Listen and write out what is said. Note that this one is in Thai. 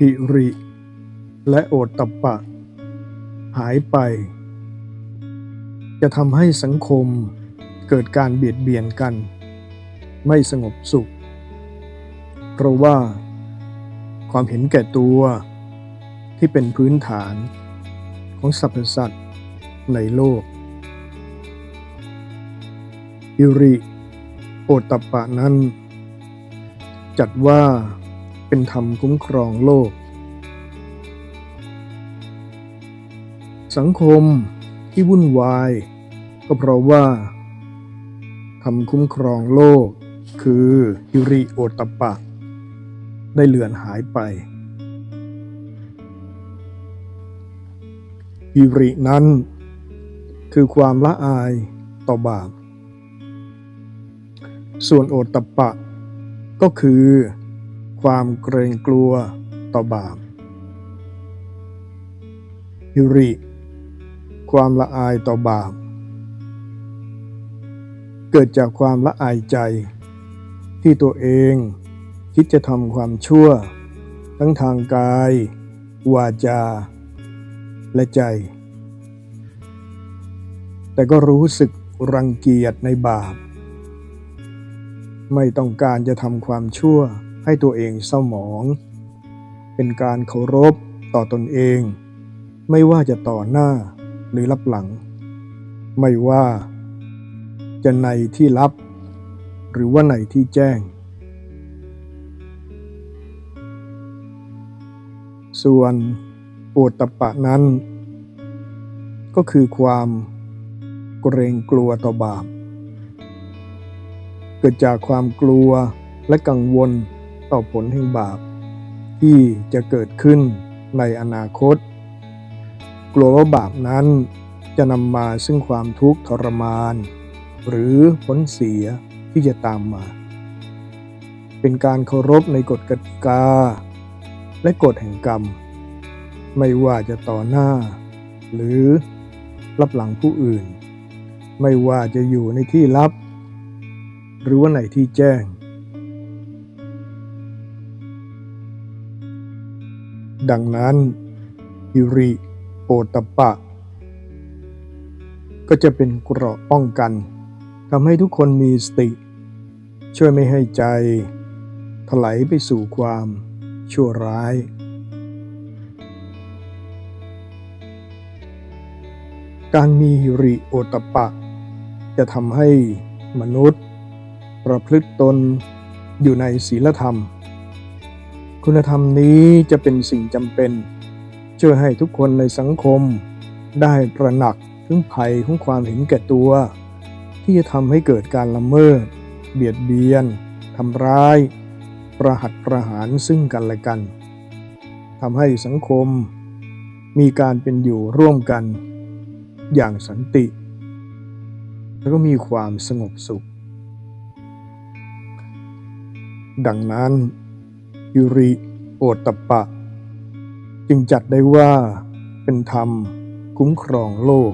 หิริ และโอตตัปปะ หายไป จะทำให้สังคมเกิดการเบียดเบียนกัน ไม่สงบสุข เพราะว่า ความเห็นแก่ตัวที่เป็นพื้นฐานของสรรพสัตว์ในโลกฮิริ โอตตัปปะนั้น จัดว่า เป็นธรรมคุ้มครองโลก สังคมที่วุ่นวาย ก็เพราะว่าธรรมคุ้มครองโลก คือฮิริโอตปะ ได้เลือนหายไปฮิรินั้น คือความละอายต่อบาป ส่วนโอตปปะก็คือ ความเกรงกลัวต่อบาปฮิริ ความละอายต่อบาป เกิดจากความละอายใจ ที่ตัวเองคิดจะทำความชั่ว ทั้งทางกาย วาจา และใจ แต่ก็รู้สึกรังเกียจในบาป ไม่ต้องการจะทำความชั่ว ให้ตัวเองเศร้าหมอง เป็นการเคารพต่อตนเอง ไม่ว่าจะต่อหน้าหรือรับหลัง ไม่ว่า จะในที่ลับ หรือว่าในที่แจ้ง ส่วนโอตตปะนั้น ก็คือความเกรงกลัวต่อบาป เกิดจากความกลัวและกังวล ต่อผลแห่งบาป ที่จะเกิดขึ้นในอนาคต กลัวว่าบาปนั้นจะนำมาซึ่งความทุกข์ทรมาน หรือผลเสียที่จะตามมา เป็นการเคารพในกฎกติกา และกฎแห่งกรรม ไม่ว่าจะต่อหน้า หรือรับหลังผู้อื่น ไม่ว่าจะอยู่ในที่ลับ หรือว่าในที่แจ้ง ดังนั้นฮิริโอตัปปะ ก็จะเป็นเกราะป้องกันทำให้ทุกคนมีสติ ช่วยไม่ให้ใจ ถลายไปสู่ความชั่วร้ายการมีฮิริโอตตัปปะ จะทำให้มนุษย์ ประพฤติตนอยู่ในศีลธรรม คุณธรรมนี้จะเป็นสิ่งจำเป็นช่วยให้ทุกคนในสังคม ได้ตระหนักถึงภัยของความเห็นแก่ตัว ที่จะทำให้เกิดการละเมิด เบียดเบียนทำร้าย ประหัตประหารซึ่งกันและกันทำให้สังคม มีการเป็นอยู่ร่วมกัน อย่างสันติ แล้วก็มีความสงบสุข ดังนั้น ยุริโอตตปปะ จึงจัดได้ว่าเป็นธรรมคุ้มครองโลก